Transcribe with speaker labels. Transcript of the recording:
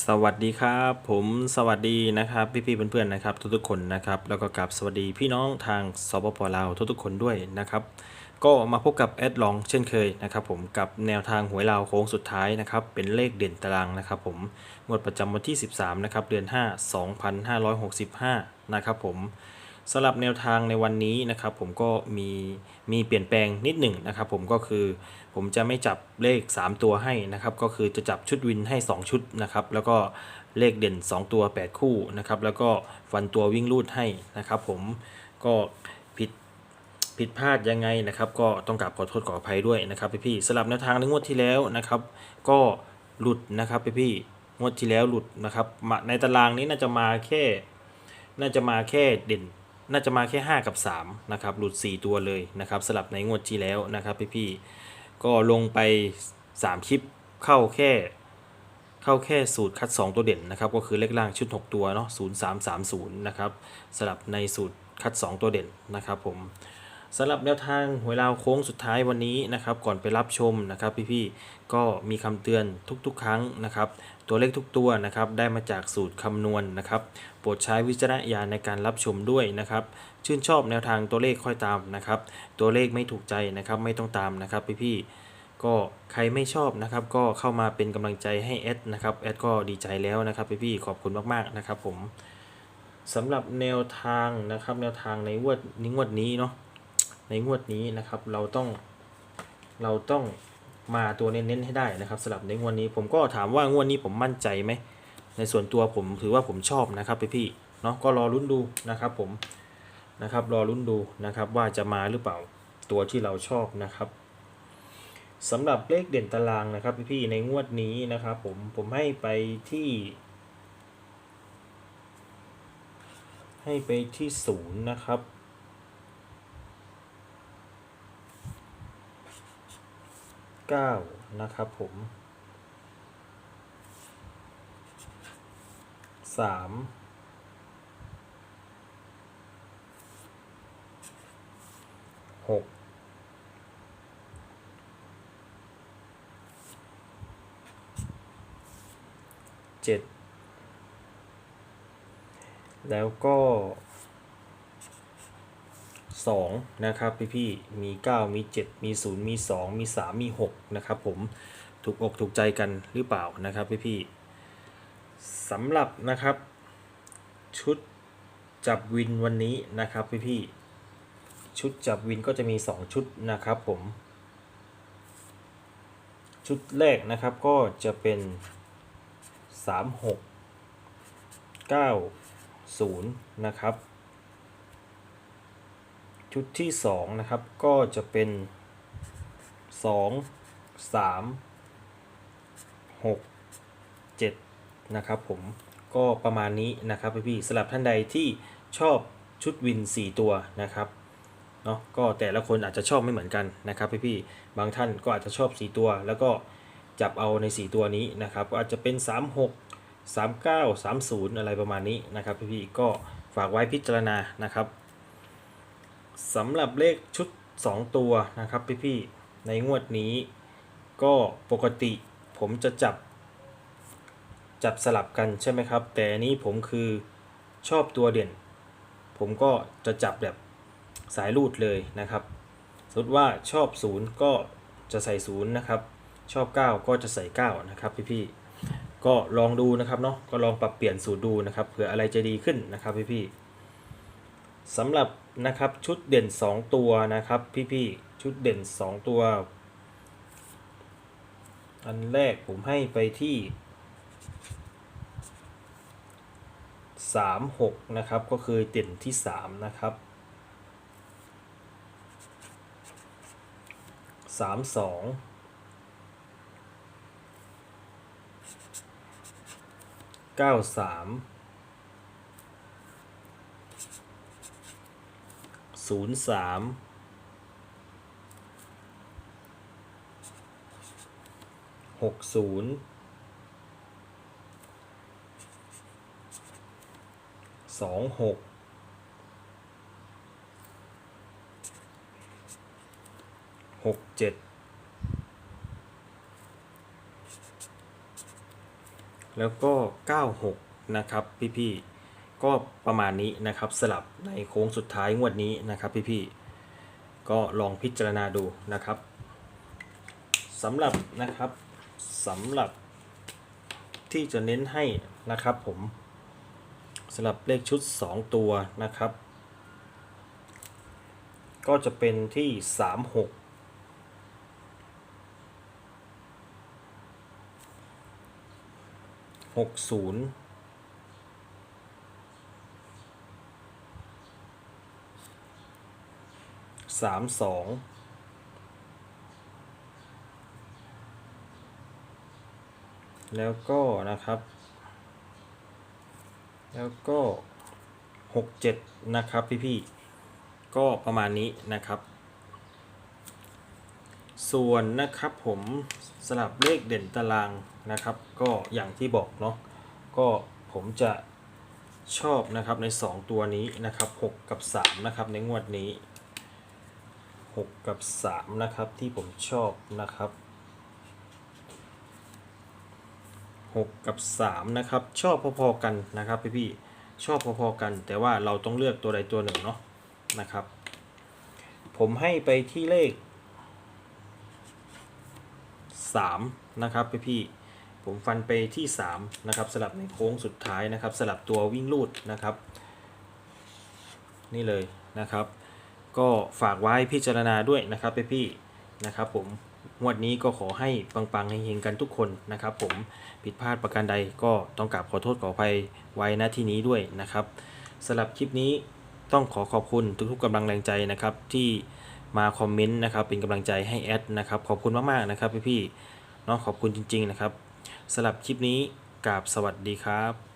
Speaker 1: สวัสดีครับผมสวัสดีนะครับพี่ๆเพื่อนๆนะครับ ทุกๆคนนะครับ แล้วก็กลับสวัสดีพี่น้องทางสปปลาวทุกๆคนด้วยนะครับ ก็มาพบกับแอดลองเช่นเคยนะครับผมกับแนวทางหวยลาวโค้งสุดท้ายนะครับเป็นเลขเด่นตารางนะครับผมงวดประจำวันที่ 13นะครับเดือน 5 2565 นะครับผม สำหรับแนวทางในวันนี้นะครับผมก็มีมีเปลี่ยนแปลงนิดหนึ่งนะครับผมก็คือผมจะไม่จับเลข 3 ตัวให้นะครับก็คือจะจับชุดวินให้ 2 ชุดนะครับแล้วก็เลขเด่น 2 ตัว 8 คู่นะครับแล้วก็ฟันตัววิ่งลูดให้นะครับผมก็ผิดผิดพลาดยังไงนะครับก็ต้องกราบขอโทษขออภัยด้วยนะครับพี่ๆสลับแนวทางในงวดที่แล้วนะครับก็หลุดนะครับพี่ๆงวดที่แล้วหลุดนะครับมาในตารางนี้น่าจะมาแค่น่าจะมาแค่เด่น น่าจะมาแค่ 5 กับ3นะครับหลุด 4 ตัวเลยนะครับสลับในงวดที่แล้วนะครับพี่ๆก็ลงไป 3 คลิปเข้าแค่เข้าแค่สูตรคัด 2 ตัวเด่นนะครับก็คือเลขล่างชุด 6 ตัวเนาะ0330นะครับสลับในสูตรคัด 2 ตัวเด่นนะครับผม สำหรับแนวทางหวยลาวโค้งสุดท้ายวันนี้นะครับ ก่อนไปรับชมนะครับพี่ๆก็มีคำเตือนทุกๆ ครั้งนะครับ ตัวเลขทุกตัวนะครับได้มาจากสูตรคำนวณนะครับ โปรดใช้วิจารณญาณในการรับชมด้วยนะครับ ชื่นชอบแนวทางตัวเลขค่อยตามนะครับ ตัวเลขไม่ถูกใจนะครับไม่ต้องตามนะครับพี่ๆก็ใครไม่ชอบนะครับก็เข้ามาเป็นกำลังใจให้แอดนะครับแอดก็ดีใจแล้วนะครับพี่ๆขอบคุณมากๆนะครับผมสำหรับแนวทางนะครับแนวทางในงวดนี้งวดนี้เนาะ ในงวดนี้นะครับ เราต้องเราต้องมาตัวเน้นๆให้ได้นะครับสำหรับในงวดนี้ผมก็ถามว่างวดนี้ผมมั่นใจไหมในส่วนตัวผมถือว่าผมชอบนะครับพี่พี่ๆเนาะก็รอลุ้นดูนะครับผมนะครับรอลุ้นดูนะครับว่าจะมาหรือเปล่าตัวที่เราชอบนะครับสำหรับเลขเด่นตารางนะครับพี่พี่ๆในงวดนี้นะครับผมผมให้ไปที่ ให้ไปที่ศูนย์นะครับ เก้านะครับผมสามหกเจ็ดแล้วก็ สองนะครับพี่พี่มีเก้ามีเจ็ดมีศูนย์มีสองมีสามมีหกนะครับผมถูกอกถูกใจกันหรือเปล่านะครับพี่พี่สำหรับนะครับ ชุดจับวินวันนี้นะครับพี่พี่ชุดจับวินก็จะมี 2 ชุดนะครับผม ชุดแรกนะครับก็จะเป็น 3 6 9 0 นะครับ ชุดที่ 2 นะครับ ก็จะเป็น 2 3 6 7 นะครับผมก็ประมาณนี้นะครับพี่ๆสำหรับท่านใดที่ชอบชุดวิน 4 ตัวนะครับเนาะก็แต่ละคนอาจจะชอบไม่เหมือนกันนะครับพี่ๆบางท่านก็อาจจะชอบ 4 ตัว แล้วก็จับเอาใน 4 ตัวนี้นะครับก็อาจจะเป็น 36 39 30 อะไรประมาณนี้นะครับพี่ๆก็ฝากไว้พิจารณานะครับ สำหรับเลขชุด 2 ตัวนะครับพี่ๆในงวดนี้ก็ปกติผมจะจับ จับสลับกันใช่ไหมครับ แต่นนี้ผมคือชอบตัวเด่น ผมก็จะจับแบบสายรูดเลยนะครับสมมติว่าชอบ 0 ก็จะใส่ 0 นะครับ ชอบ 9 ก็จะใส่ 9 นะครับพี่ๆก็ลองดูนะครับเนาะก็ลองปรับเปลี่ยนสูตรดูนะครับเผื่ออะไรจะดีขึ้นนะครับพี่ๆ สำหรับนะครับชุดเด่น 2 ตัวนะครับ พี่ๆชุดเด่น 2 ตัว อันแรกผมให้ไปที่สามหกนะครับ ก็คือเด่นที่สามนะครับสามสองเก้าสาม ศูนย์สามหกศูนย์สองหกหกเจ็ดแล้วก็ 96 นะครับ พี่ๆ ก็ประมาณนี้นะครับสลับในโค้งสุดท้ายงวดนี้นะครับพี่ๆก็ลองพิจารณาดูนะครับสำหรับนะครับสำหรับที่จะเน้นให้นะครับผมสำหรับเลขชุด 2 ตัวนะครับ ก็จะเป็นที่ 36หกศูนย์ สามสองแล้วก็นะครับ แล้วก็หกเจ็ดนะครับพี่ๆก็ประมาณนี้นะครับ ส่วนนะครับผมสลับเลขเด่นตารางนะครับ ก็อย่างที่บอกเนาะก็ผมจะชอบนะครับใน 2 ตัวนี้นะครับ 6 กับ 3 นะครับในงวดนี้ 6 กับ 3 นะครับ ที่ผมชอบนะครับ 6 กับ 3 นะครับ ชอบพอๆกันนะครับพี่ๆชอบพอๆกัน แต่ว่าเราต้องเลือกตัวใดตัวหนึ่งเนาะนะครับ ผมให้ไปที่เลข 3 นะครับพี่พี่ๆผมฟันไปที่ 3 นะครับ สลับในโค้งสุดท้ายนะครับ สลับตัววิ่งลูดนะครับ นี่เลยนะครับ ก็ฝากไว้พิจารณาด้วยนะครับพี่พี่ๆนะครับผมงวดนี้ก็ขอให้ปังๆเฮงๆกันทุกคนนะครับผมผิดพลาดประการใดก็ต้องกราบขอโทษขออภัยไว้ณที่นี้ด้วยนะครับสำหรับคลิปนี้ต้องขอขอบคุณทุกๆกำลังแรงใจนะครับที่มาคอมเมนต์นะครับเป็นกำลังใจให้แอดนะครับขอบคุณมากๆนะครับพี่ๆเนาะขอบคุณจริงๆนะครับสำหรับคลิปนี้กราบสวัสดีครับ